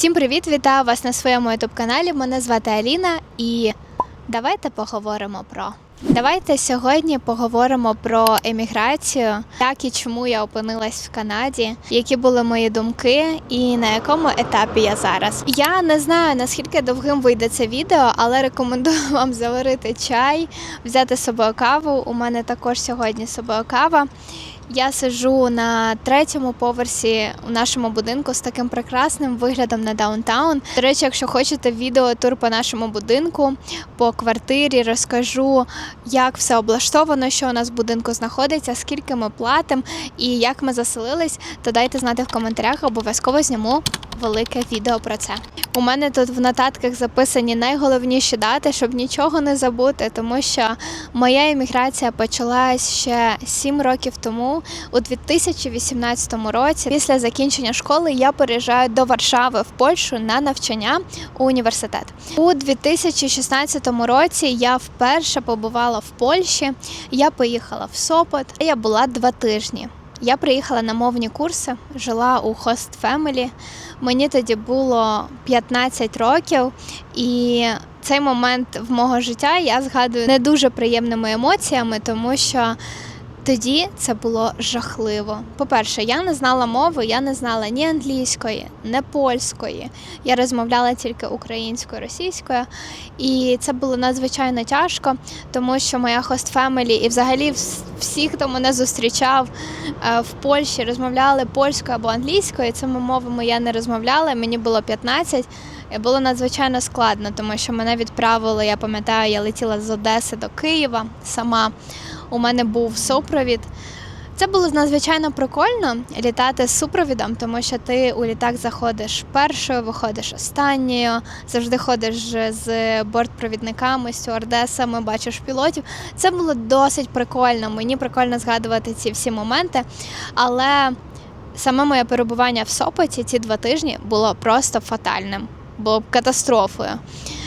Всім привіт! Вітаю вас на своєму youtube каналі. Мене звати Аліна і давайте поговоримо про. Давайте сьогодні поговоримо про еміграцію, як і чому я опинилась в Канаді, які були мої думки і на якому етапі я зараз. Я не знаю наскільки довгим вийде це відео, але рекомендую вам заварити чай, взяти з собою каву. У мене також сьогодні з собою кава. Я сижу на третьому поверсі у нашому будинку з таким прекрасним виглядом на даунтаун. До речі, якщо хочете відеотур по нашому будинку, по квартирі, розкажу, як все облаштовано, що у нас в будинку знаходиться, скільки ми платимо і як ми заселились, то дайте знати в коментарях, обов'язково зніму велике відео про це. У мене тут в нотатках записані найголовніші дати, щоб нічого не забути, тому що моя еміграція почалась ще 7 років тому, у 2018 році. Після закінчення школи я переїжджаю до Варшави в Польщу на навчання у університет. У 2016 році я вперше побувала в Польщі. Я поїхала в Сопот. Я була два тижні. Я приїхала на мовні курси, жила у Host Family. Мені тоді було 15 років, і цей момент в мого життя я згадую не дуже приємними емоціями, тому що тоді це було жахливо. По-перше, я не знала мови, я не знала ні англійської, ні польської. Я розмовляла тільки українською, російською, і це було надзвичайно тяжко, тому що моя хост фемелі і взагалі всі, хто мене зустрічав е, в Польщі, розмовляли польською або англійською. Цими мовами я не розмовляла. Мені було 15. Було надзвичайно складно, тому що мене відправили. Я пам'ятаю, я летіла з Одеси до Києва сама. У мене був супровід. Це було надзвичайно прикольно літати з супровідом, тому що ти у літак заходиш першою, виходиш останньою, завжди ходиш з бортпровідниками, стюардесами, бачиш пілотів. Це було досить прикольно. Мені прикольно згадувати ці всі моменти. Але саме моє перебування в Сопоті ці два тижні було просто фатальним, було катастрофою.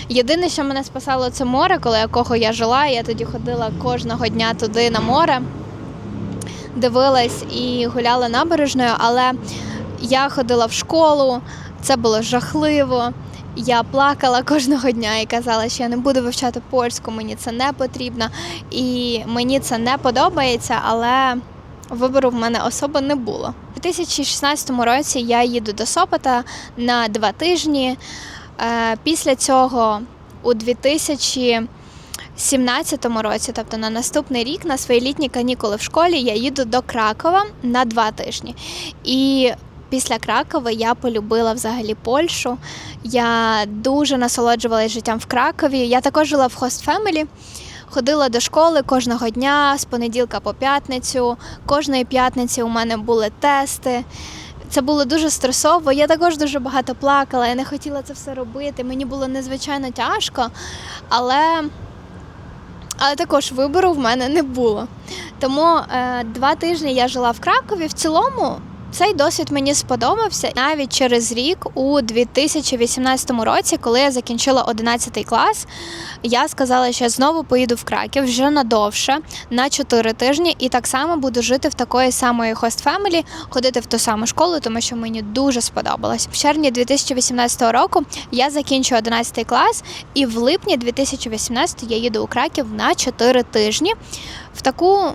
Єдине, що мене спасало, це море, коли якого я жила. Я тоді ходила кожного дня туди на море, дивилась і гуляла набережною, але я ходила в школу, це було жахливо. Я плакала кожного дня і казала, що я не буду вивчати польську, мені це не потрібно, і мені це не подобається, але вибору в мене особо не було. У 2016 році я їду до Сопота на два тижні. Е, Після цього у 2017 році, тобто на наступний рік, на свої літні канікули в школі, я їду до Кракова на два тижні. І після Кракова я полюбила взагалі Польщу. Я дуже насолоджувалася життям в Кракові. Я також жила в Host Family. Ходила до школи кожного дня з понеділка по п'ятницю. Кожної п'ятниці у мене були тести. Це було дуже стресово. Я також дуже багато плакала. Я не хотіла це все робити. Мені було надзвичайно тяжко, але, але також вибору в мене не було. Тому е, два тижні я жила в Кракові. В цілому цей досвід мені сподобався навіть через рік, у 2018 році, коли я закінчила 11 клас, я сказала, що я знову поїду в Краків вже надовше, на 4 тижні, і так само буду жити в такої самої хост фемелі, ходити в ту саму школу, тому що мені дуже сподобалось. В червні 2018 року я закінчую 11 клас, і в липні 2018 я їду у Краків на 4 тижні в таку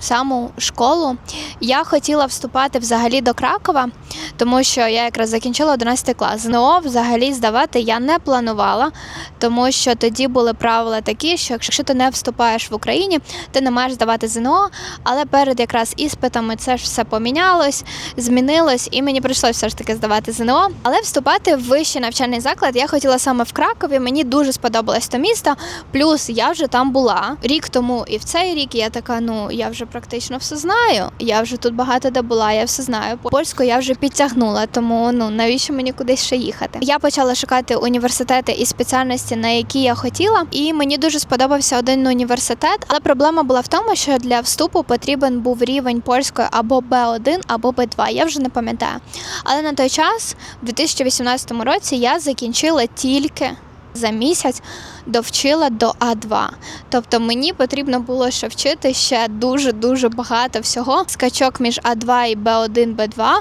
саму школу. Я хотіла вступати взагалі до Кракова, тому що я якраз закінчила 11 клас. ЗНО взагалі здавати я не планувала, тому що тоді були правила такі, що якщо ти не вступаєш в Україні, ти не маєш здавати ЗНО. Але перед якраз іспитами це ж все помінялось, змінилось, і мені прийшлося все ж таки здавати ЗНО. Але вступати в вищий навчальний заклад я хотіла саме в Кракові. Мені дуже сподобалось то місто. Плюс я вже там була рік тому, і в цей рік я така, ну я вже практично все знаю. Я вже тут багато де була, я все знаю. Польську я вже підтягнула, тому ну навіщо мені кудись ще їхати? Я почала шукати університети і спеціальності, на які я хотіла, і мені дуже сподобався один університет. Але проблема була в тому, що для вступу потрібен був рівень польської або Б1, або Б2. Я вже не пам'ятаю. Але на той час, в 2018 році, я закінчила тільки за місяць довчила до А2. Тобто мені потрібно було ще вчити ще дуже дуже багато всього. Скачок між А2 і Б1, Б2,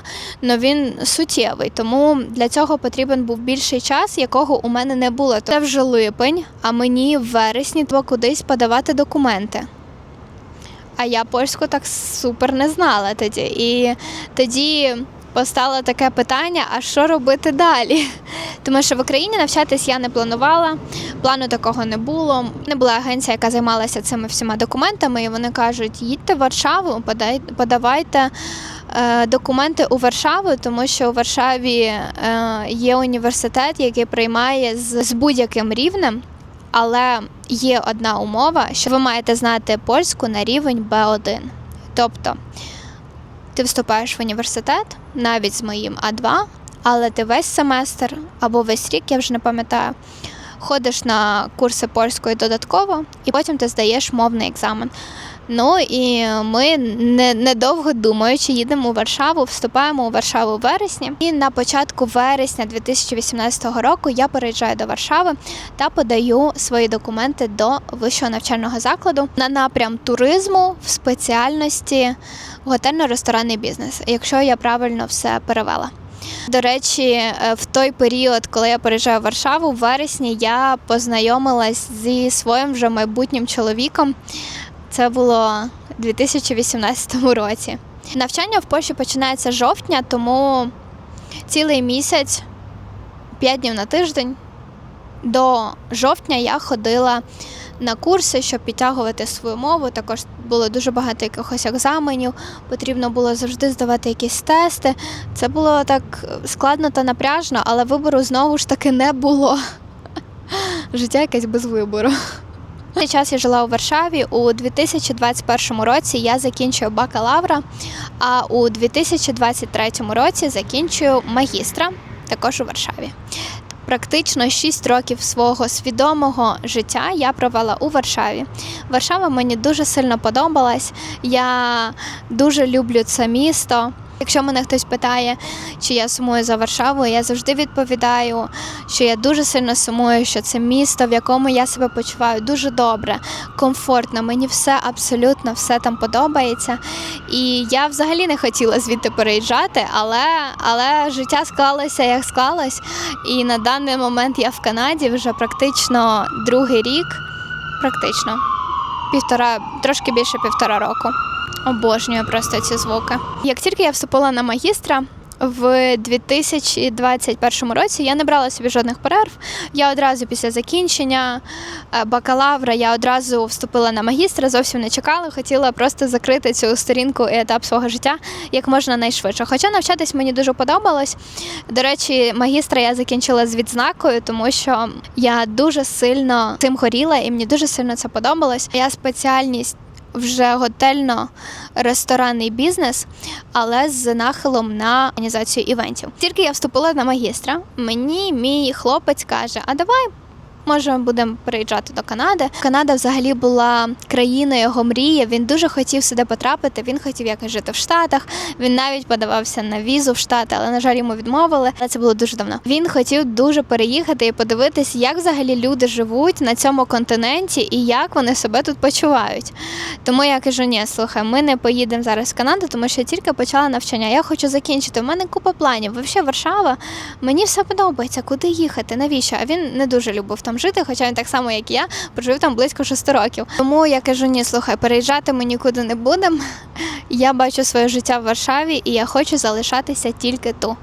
але він суттєвий. Тому для цього потрібен був більший час, якого у мене не було. Це вже липень, а мені в вересні треба кудись подавати документи. А я польську так супер не знала тоді. І тоді постало таке питання: а що робити далі? Тому що в Україні навчатись я не планувала, плану такого не було. Не була агенція, яка займалася цими всіма документами, і вони кажуть: їдьте в Варшаву, подавайте. е, Документи у Варшаву, тому що у Варшаві е, є університет, який приймає з, будь-яким рівнем, але є одна умова, що ви маєте знати польську на рівень Б1. Тобто ти вступаєш в університет навіть з моїм А2, але ти весь семестр або весь рік, я вже не пам'ятаю, ходиш на курси польської додатково, і потім ти здаєш мовний екзамен. Ну і ми не, недовго думаючи, їдемо у Варшаву, вступаємо у Варшаву у вересні. І на початку вересня 2018 року я переїжджаю до Варшави та подаю свої документи до вищого навчального закладу на напрям туризму в спеціальності готельно-ресторанний бізнес, якщо я правильно все перевела. До речі, е, в той період, коли я переїжджаю в Варшаву, в вересні я познайомилась зі своїм вже майбутнім чоловіком. Це було у 2018 році. Навчання в Польщі починається з жовтня, тому цілий місяць, 5 днів на тиждень. До жовтня я ходила на курси, щоб підтягувати свою мову. Також було дуже багато якихось екзаменів. Потрібно було завжди здавати якісь тести. Це було так складно та напряжно, але вибору знову ж таки не було. Життя якесь без вибору. Цей час я жила у Варшаві. У 2021 році я закінчую бакалавра, а у 2023 році закінчую магістра, також у Варшаві. Практично 6 років свого свідомого життя я провела у Варшаві. Варшава мені дуже сильно подобалась. Я дуже люблю це місто. Якщо мене хтось питає, чи я сумую за Варшавою, я завжди відповідаю, що я дуже сильно сумую, що це місто, в якому я себе почуваю дуже добре, комфортно. Мені все абсолютно все там подобається. І я взагалі не хотіла звідти переїжджати, але, але життя склалося як склалось. І на даний момент я в Канаді вже практично другий рік, практично півтора, трошки більше півтора року. Обожнюю просто ці звуки. Як тільки я вступила на магістра. В 2021 році я не брала собі жодних перерв. Я одразу після закінчення е, бакалавра я одразу вступила на магістра, зовсім не чекала. Хотіла просто закрити цю сторінку і етап свого життя як можна найшвидше. Хоча навчатись мені дуже подобалось. До речі, магістра я закінчила з відзнакою, тому що я дуже сильно цим горіла і мені дуже сильно це подобалось. Я спеціальність вже готельно-ресторанний бізнес, але з нахилом на організацію івентів. Тільки я вступила на магістра, мені мій хлопець каже: А давай. Може, будемо переїжджати до Канади. Канада взагалі була країною його мрії. Він дуже хотів сюди потрапити. Він хотів якось жити в Штатах. Він навіть подавався на візу в Штати, але на жаль, йому відмовили. Це було дуже давно. Він хотів дуже переїхати і подивитись, як взагалі люди живуть на цьому континенті і як вони себе тут почувають. Тому я кажу: ні, слухай, ми не поїдемо зараз в Канаду, тому що я тільки почала навчання. Я хочу закінчити. У мене купа планів. Взагалі, Варшава, мені все подобається. Куди їхати? Навіщо? А він не дуже любив там жити, хоча він так само, як і я, прожив там близько шести років. Тому я кажу: ні, слухай, переїжджати ми нікуди не будемо. Я бачу своє життя в Варшаві, і я хочу залишатися тільки тут.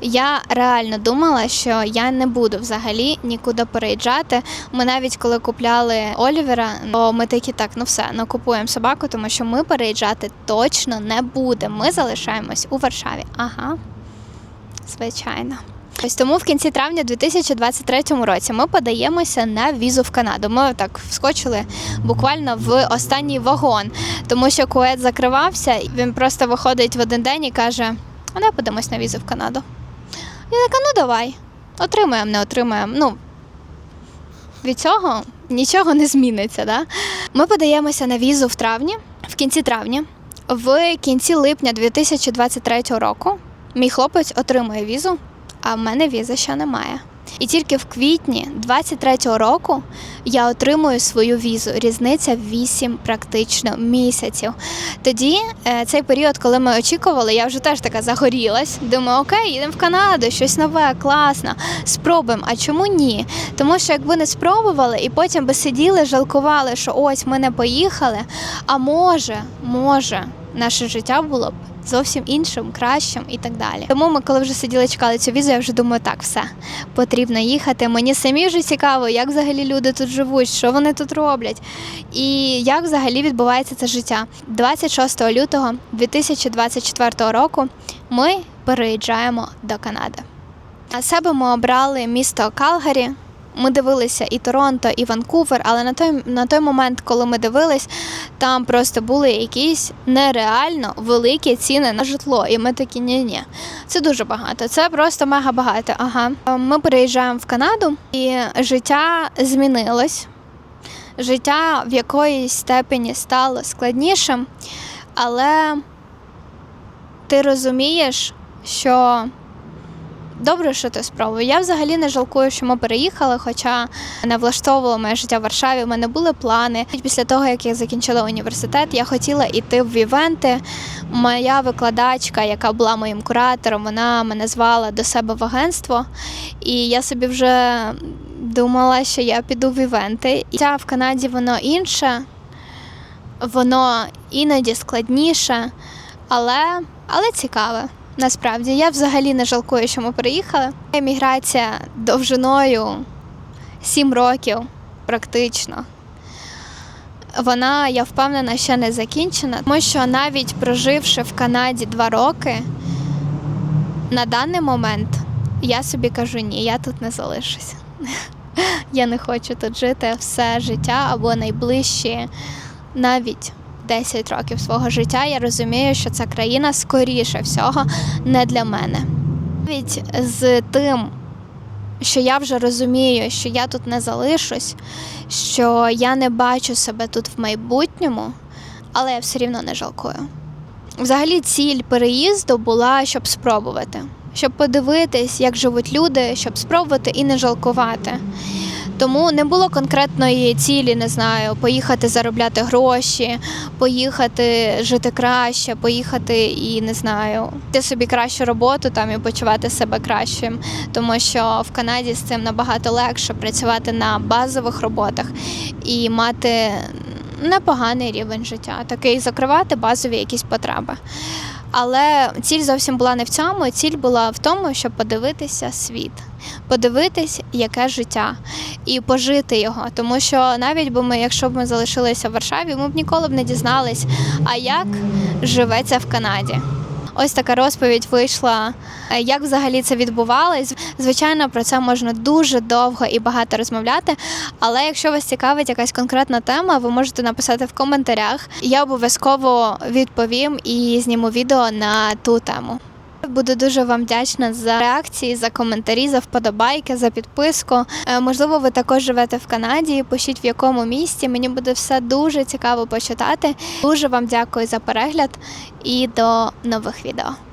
Я реально думала, що я не буду взагалі нікуди переїжджати. Ми навіть коли купляли Олівера, то ми такі так, ну все, ну купуємо собаку, тому що ми переїжджати точно не будемо. Ми залишаємось у Варшаві. Ага, звичайно. Ось тому в кінці травня 2023 році ми подаємося на візу в Канаду. Ми так вскочили буквально в останній вагон, тому що Кует закривався, і він просто виходить в один день і каже: а не подамось на візу в Канаду. Я така, ну давай, отримаємо, не отримаємо. Ну, від цього нічого не зміниться. Да? Ми подаємося на візу в травні, в кінці травня. В кінці липня 2023 року мій хлопець отримує візу, а в мене візи ще немає. І тільки в квітні 23-го року я отримую свою візу. Різниця 8 практично місяців. Тоді е, цей період, коли ми очікували, я вже теж така загорілась. Думаю, окей, їдемо в Канаду, щось нове, класно. Спробуємо. А чому ні? Тому що якби не спробували, і потім би сиділи, жалкували, що ось ми не поїхали. А може, може, наше життя було б зовсім іншим, кращим і так далі. Тому ми, коли вже сиділи, чекали цю візу, я вже думаю, так, все потрібно їхати. Мені самі вже цікаво, як взагалі люди тут живуть, що вони тут роблять, і як взагалі відбувається це життя. 26 лютого 2024 року ми переїжджаємо до Канади. На себе ми обрали місто Калгарі. Ми дивилися і Торонто, і Ванкувер, але на той, на той момент, коли ми дивились, там просто були якісь нереально великі ціни на житло. І ми такі, ні-ні, це дуже багато, це просто мега багато. Ага. Ми переїжджаємо в Канаду, і життя змінилось. Життя в якоїсь степені стало складнішим, але ти розумієш, що добре, що ти спробував. Я взагалі не жалкую, що ми переїхали, хоча не влаштовувало моє життя в Варшаві. У мене були плани. Після того, як я закінчила університет, я хотіла йти в івенти. Моя викладачка, яка була моїм куратором, вона мене звала до себе в агентство, і я собі вже думала, що я піду в івенти. І в Канаді воно інше, воно іноді складніше, але, але цікаве. Насправді, я взагалі не жалкую, що ми переїхали. Еміграція довжиною 7 років, практично. Вона, я впевнена, ще не закінчена, тому що навіть проживши в Канаді 2 роки, на даний момент я собі кажу, ні, я тут не залишуся. Я не хочу тут жити все життя або найближчі навіть 10 років свого життя, я розумію, що ця країна скоріше всього не для мене. Навіть з тим, що я вже розумію, що я тут не залишусь, що я не бачу себе тут в майбутньому, але я все рівно не жалкую. Взагалі, ціль переїзду була, щоб спробувати, щоб подивитись, як живуть люди, щоб спробувати і не жалкувати. Тому не було конкретної цілі, не знаю, поїхати заробляти гроші, поїхати жити краще, поїхати і не знаю, ти собі кращу роботу там і почувати себе кращим. Тому що в Канаді з цим набагато легше працювати на базових роботах і мати непоганий рівень життя, такий закривати базові якісь потреби. Але ціль зовсім була не в цьому. Ціль була в тому, щоб подивитися світ, подивитись, яке життя, і пожити його. Тому що навіть би ми, якщо б ми залишилися в Варшаві, ми б ніколи б не дізнались, а як живеться в Канаді. Ось така розповідь вийшла, е, як взагалі це відбувалось. Звичайно, про це можна дуже довго і багато розмовляти. Але якщо вас цікавить якась конкретна тема, ви можете написати в коментарях. Я обов'язково відповім і зніму відео на ту тему. Буду дуже вам вдячна за реакції, за коментарі, за вподобайки, за підписку. Е, Можливо, ви також живете в Канаді. Пишіть в якому місті. Мені буде все дуже цікаво почитати. Дуже вам дякую за перегляд і до нових відео.